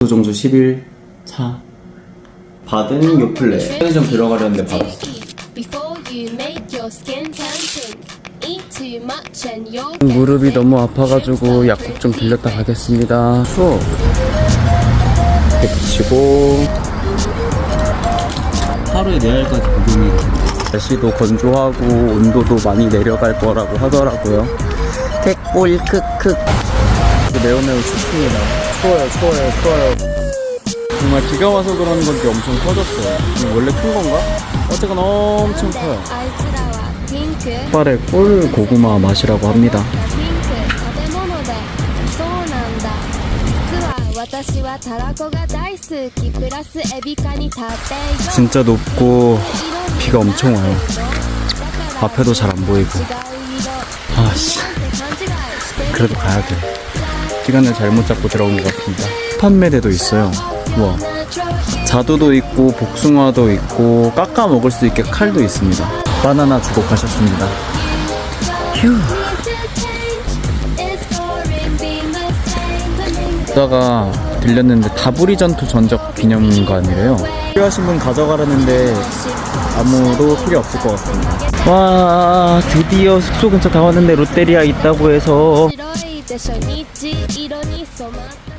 조정주 11 4 받은 요플레. 편의점 들어가려는데 your 무릎이 너무 아파가지고 약국 좀 들렸다 가겠습니다. 추워 이렇게 붙이고. 하루에 4알까지 복용이 날씨도 건조하고 온도도 많이 내려갈 거라고 하더라고요. 택볼 크크 날씨도 매우 매우 춥습니다. 추워요, 추워요, 추워요. 정말 비가 와서 그런 건지 엄청 커졌어요. 원래 큰 건가? 어쨌건 엄청 커요. 족발의 꿀 고구마 맛이라고 합니다. 진짜 높고 비가 엄청 와요. 앞에도 잘 안 보이고. 아씨. 그래도 가야 돼. 시간을 잘못 잡고 들어온 것 같습니다. 판매대도 있어요. 우와. 자두도 있고 복숭아도 있고 깎아 먹을 수 있게 칼도 있습니다. 바나나 주고 가셨습니다. 휴. 다가 들렸는데 다부리 전투 전적 기념관이래요. 필요하신 분 가져가라는데 아무도 필요 없을 것 같습니다. 와 드디어 숙소 근처 다 왔는데 롯데리아 있다고 해서 初日色に染まった